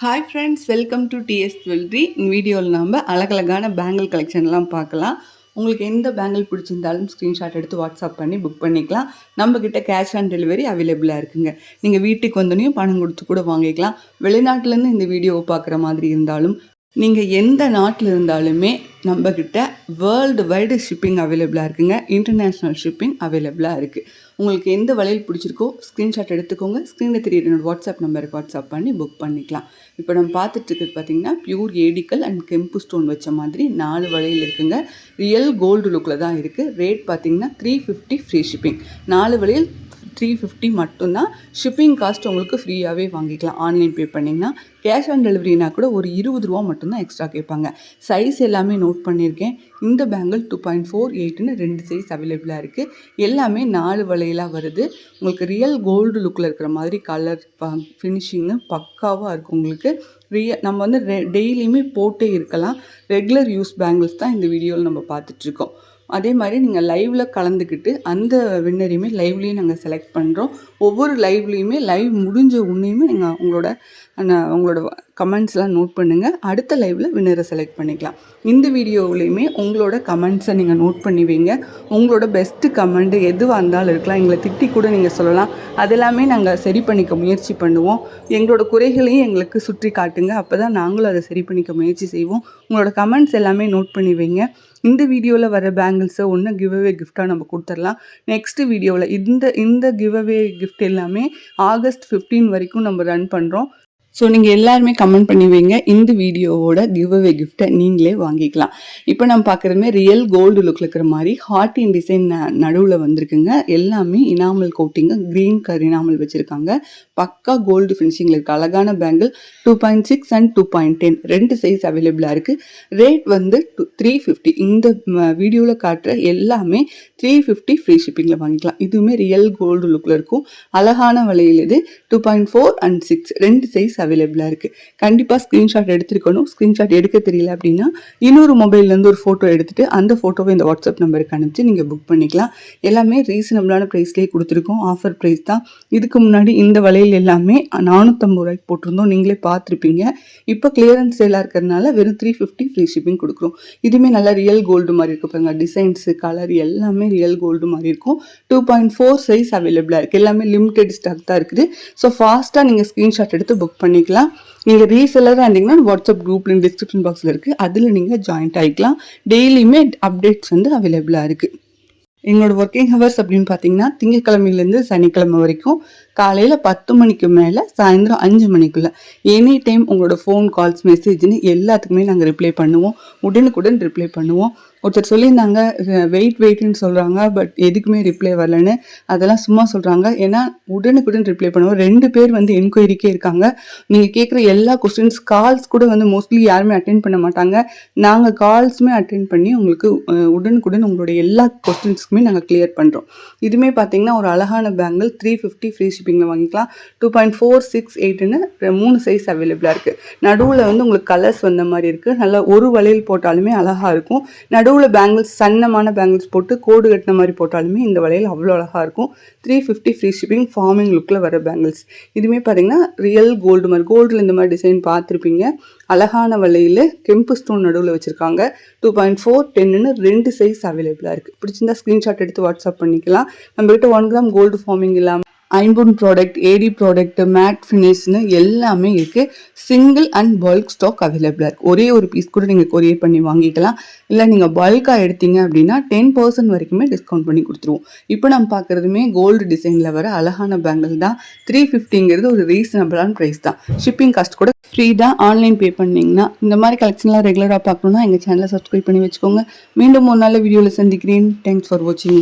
Hi friends welcome to TS jewellery இந்த வீடியோவில் நம்ம அழகழகான பேங்கிள் கலெக்ஷன்லாம் பார்க்கலாம். உங்களுக்கு எந்த பேங்கிள் பிடிச்சிருந்தாலும் ஸ்க்ரீன்ஷாட் எடுத்து வாட்ஸ்அப் பண்ணி புக் பண்ணிக்கலாம். நம்மக்கிட்ட கேஷ் ஆன் டெலிவரி அவைலபிளாக இருக்குங்க. நீங்கள் வீட்டுக்கு வந்தோடனையும் பணம் கொடுத்து கூட வாங்கிக்கலாம். வெளிநாட்டிலேருந்து இந்த வீடியோவை பார்க்குற மாதிரி இருந்தாலும் நீங்கள் எந்த நாட்டில் இருந்தாலுமே நம்மக்கிட்ட வேர்ல்டு வைடு ஷிப்பிங் அவைலபிளாக இருக்குங்க. இன்டர்நேஷ்னல் ஷிப்பிங் அவைலபிளாக இருக்குது உங்களுக்கு எந்த வளையல் பிடிச்சிருக்கோ ஸ்க்ரீன்ஷாட் எடுத்துக்கோங்க. ஸ்க்ரீனில் தெரியுற என்னோட வாட்ஸ்அப் நம்பருக்கு வாட்ஸ்அப் பண்ணி புக் பண்ணிக்கலாம். இப்போ நம்ம பார்த்துட்டு பார்த்தீங்கன்னா பியூர் ஏடிக்கல் அண்ட் கெம்பு ஸ்டோன் வச்ச மாதிரி நாலு வளையல் இருக்குங்க. ரியல் கோல்டு லுக்கில் தான் இருக்குது ரேட் பார்த்தீங்கன்னா த்ரீ ஃபிஃப்டி ஃப்ரீ ஷிப்பிங் நாலு வளையல் த்ரீ ஃபிஃப்டி மட்டும்தான் ஷிப்பிங் காஸ்ட் உங்களுக்கு ஃப்ரீயாகவே வாங்கிக்கலாம். ஆன்லைன் பே பண்ணிங்கன்னா கேஷ் ஆன் டெலிவரினா கூட ஒரு இருபது ரூபா மட்டும்தான் எக்ஸ்ட்ரா கேட்பாங்க. சைஸ் எல்லாமே நோட் பண்ணியிருக்கேன். இந்த பேங்கிள் டூ பாயிண்ட் ஃபோர் எயிட்னு ரெண்டு சைஸ் அவைலபிளாக இருக்குது எல்லாமே நாலு வளையலாக வருது. உங்களுக்கு ரியல் கோல்டு லுக்கில் இருக்கிற மாதிரி கலர் ஃபினிஷிங்னு பக்காவாக இருக்கும் உங்களுக்கு. ரிய நம்ம வந்து ரெ டெய்லியுமே போட்டே இருக்கலாம். ரெகுலர் யூஸ் பேங்கிள்ஸ் தான் இந்த வீடியோவில் நம்ம பார்த்துட்ருக்கோம் அதே மாதிரி நீங்கள் லைவில் கலந்துக்கிட்டு அந்த வின்னரையுமே லைவ்லேயும் நாங்கள் செலக்ட் பண்ணுறோம் ஒவ்வொரு லைவ்லேயுமே லைவ் முடிஞ்ச உன்னையுமே நீங்கள் உங்களோட அந்த உங்களோட கமெண்ட்ஸ்லாம் நோட் பண்ணுங்கள் அடுத்த லைவில் வினரை செலக்ட் பண்ணிக்கலாம். இந்த வீடியோவிலையுமே உங்களோட கமெண்ட்ஸை நீங்கள் நோட் பண்ணி வைங்க. உங்களோட பெஸ்ட்டு கமெண்ட்டு எதுவாக இருந்தாலும் இருக்கலாம். எங்களை திட்டி கூட நீங்கள் சொல்லலாம். அதெல்லாமே நாங்கள் சரி பண்ணிக்க முயற்சி பண்ணுவோம். எங்களோட குறைகளையும் எங்களுக்கு சுற்றி காட்டுங்க. அப்போ தான் நாங்களும் அதை சரி பண்ணிக்க முயற்சி செய்வோம். உங்களோட கமெண்ட்ஸ் எல்லாமே நோட் பண்ணி வைங்க. இந்த வீடியோவில் வர பேங்கிள்ஸை ஒன்று கிவ்அவே கிஃப்டாக நம்ம கொடுத்துடலாம். நெக்ஸ்ட் வீடியோவில் இந்த இந்த கிவ்அவே கிஃப்ட் எல்லாமே ஆகஸ்ட் ஃபிஃப்டீன் வரைக்கும் நம்ம ரன் பண்ணுறோம் ஸோ நீங்கள் எல்லாருமே கமெண்ட் பண்ணுவீங்க இந்த வீடியோவோட கிவ் அவே கிஃப்ட்டை நீங்களே வாங்கிக்கலாம். இப்போ நம்ம பார்க்குறதுமே ரியல் கோல்டு லுக்கில் இருக்கிற மாதிரி ஹார்ட் இன் டிசைன் நடுவில் வந்திருக்குங்க. எல்லாமே இனாமல் கோட்டிங்க க்ரீன் கலர் இனாமல் வச்சுருக்காங்க. பக்கா கோல்டு ஃபினிஷிங்கில் இருக்குது அழகான bangle two point six and two point ten ரெண்டு சைஸ் அவைலபிளாக இருக்குது ரேட் வந்து டூ த்ரீ ஃபிஃப்டி இந்த வீடியோவில் காட்டுற எல்லாமே த்ரீ ஃபிஃப்டி ஃப்ரீ ஷிப்பிங்கில் வாங்கிக்கலாம். இதுவுமே ரியல் கோல்டு லுக்கில் இருக்கும். அழகான விலையில் இது two point four and six ரெண்டு சைஸ் அவைலபிளாக இருக்குது கண்டிப்பாக ஸ்க்ரீன்ஷாட் எடுத்துருக்கணும். ஸ்க்ரீன்ஷாட் எடுக்க தெரியல அப்படின்னா இன்னொரு மொபைல்லேருந்து ஒரு ஃபோட்டோ எடுத்துகிட்டு அந்த ஃபோட்டோவை இந்த வாட்ஸ்அப் நம்பருக்கு அனுப்பிச்சு நீங்கள் புக் பண்ணிக்கலாம். எல்லாமே ரீசனபிளான ப்ரைஸ்லேயே கொடுத்துருக்கோம். ஆஃபர் ப்ரைஸ் தான். இதுக்கு முன்னாடி இந்த வலையில் எல்லாமே நானூற்றம்பது ரூபாய்க்கு போட்டிருந்தோம். நீங்களே பார்த்துருப்பீங்க. இப்போ கிளியரன்ஸ் சேலாக இருக்கிறதுனால வெறும் த்ரீ ஃபிஃப்டி ஃப்ரீ ஷிப்பிங் கொடுக்குறோம். இதுவுமே நல்லா ரியல் கோல்டு மாதிரி இருக்கு பாருங்க. டிசைன்ஸு கலர் எல்லாமே ரியல் கோல்டு மாதிரி இருக்கும். டூ பாயிண்ட் ஃபோர் சைஸ் அவைலபிளாக இருக்குது எல்லாமே லிமிடெட் ஸ்டாக் தான் இருக்குது. ஸோ ஃபாஸ்ட்டாக நீங்கள் ஸ்க்ரீன்ஷாட் எடுத்து புக் பண்ணிக்கலாம். நீங்கள் ரீசெல்லராக இருந்தீங்கன்னா வாட்ஸ்அப் குரூப்ல டிஸ்கிரிப்ஷன் பாக்ஸில் இருக்குது அதில் நீங்கள் ஜாயின்ட் ஆகிக்கலாம் டெய்லியுமே அப்டேட்ஸ் வந்து அவைலபிளாக இருக்குது எங்களோட ஒர்க்கிங் ஹவர்ஸ் அப்படின்னு பார்த்தீங்கன்னா திங்கக்கிழமையிலேருந்து சனிக்கிழமை வரைக்கும் காலையில் பத்து மணிக்கு மேலே சாயந்தரம் அஞ்சு மணிக்குள்ளே. எனி டைம் உங்களோட ஃபோன் கால்ஸ் மெசேஜ்னு எல்லாத்துக்குமே நாங்கள் ரிப்ளை பண்ணுவோம். உடனுக்குடன் ரிப்ளை பண்ணுவோம். ஒருத்தர் சொல்லியிருந்தாங்க வெயிட் வெயிட்னு சொல்கிறாங்க பட் எதுக்குமே ரிப்ளை வரலன்னு. அதெல்லாம் சும்மா சொல்கிறாங்க ஏன்னா உடனுக்குடன் ரிப்ளை பண்ணுவோம். ரெண்டு பேர் வந்து என்கொயரிக்கே இருக்காங்க. நீங்கள் கேட்குற எல்லா கொஸ்டின்ஸ் கால்ஸ் கூட வந்து மோஸ்ட்லி யாருமே அட்டென்ட் பண்ண மாட்டாங்க. நாங்கள் கால்ஸுமே அட்டென்ட் பண்ணி உங்களுக்கு உடனுக்குடன் உங்களுடைய எல்லா கொஸ்டின்ஸ்க்குமே நாங்கள் கிளியர் பண்ணுறோம் இதுவுமே பார்த்தீங்கன்னா ஒரு அழகான பேங்கிள் த்ரீ ஃபிஃப்டி ஃப்ரீ ஷிப்பிங்கில் வாங்கிக்கலாம். டூ பாயிண்ட் ஃபோர் சிக்ஸ் எயிட்னு மூணு சைஸ் அவைலபிளாக இருக்குது நடுவில் வந்து உங்களுக்கு கலர்ஸ் வந்த மாதிரி இருக்குது நல்லா ஒரு வளையல் போட்டாலுமே அழகாக இருக்கும். நடுவில் பேங்கிள்ஸ் சன்னமான பேங்கிள்ஸ் போட்டு கோடு கட்டின மாதிரி போட்டாலுமே இந்த வளையல் அவ்வளோ அழகாக இருக்கும். Three fifty free shipping forming லுக்கில் வர பேங்கிள்ஸ் இதுவுமே பார்த்தீங்கன்னா ரியல் கோல்டு மாதிரி கோல்டில் இந்த மாதிரி டிசைன் பார்த்துருப்பீங்க அழகான வலையில் கெம்பு ஸ்டோன் நடுவில் வச்சுருக்காங்க. டூ பாயிண்ட் ஃபோர் டென்னு ரெண்டு சைஸ் அவைலபிளாக இருக்குது பிடிச்சிருந்தா ஸ்க்ரீன்ஷாட் எடுத்து வாட்ஸ்அப் பண்ணிக்கலாம். நம்மகிட்ட ஒன் கிராம் கோல்டு ஃபார்மிங் இல்லாமல் ஐம்பூன் ப்ராடக்ட் ஏடி ப்ராடக்ட் மேட் ஃபினிஷ்னு எல்லாமே இருக்குது சிங்கிள் அண்ட் பல்க் ஸ்டாக் அவைலபிளாக இருக்குது ஒரே ஒரு பீஸ் கூட நீங்கள் கொரியர் பண்ணி வாங்கிக்கலாம். இல்லை நீங்கள் பல்காக எடுத்தீங்க அப்படின்னா டென் பர்சன்ட் வரைக்குமே டிஸ்கவுண்ட் பண்ணி கொடுத்துருவோம். இப்போ நம்ம பார்க்குறதுமே கோல்டு டிசைனில் வர அழகான பேங்கிள் தான். த்ரீ ஃபிஃப்டிங்கிறது ஒரு ரீசனபிளான ப்ரைஸ் தான். ஷிப்பிங் காஸ்ட் கூட ஃப்ரீ தான். ஆன்லைன் பே பண்ணிங்கன்னா இந்த மாதிரி கலெக்ஷன்லாம் ரெகுலராக பார்க்கணுன்னா எங்கள் சேனலை சப்ஸ்கிரைப் பண்ணி வச்சுக்கோங்க. மீண்டும் ஒரு நல்ல வீடியோவில் சந்திக்கிறேன். தேங்க்ஸ் ஃபார் வாட்சிங்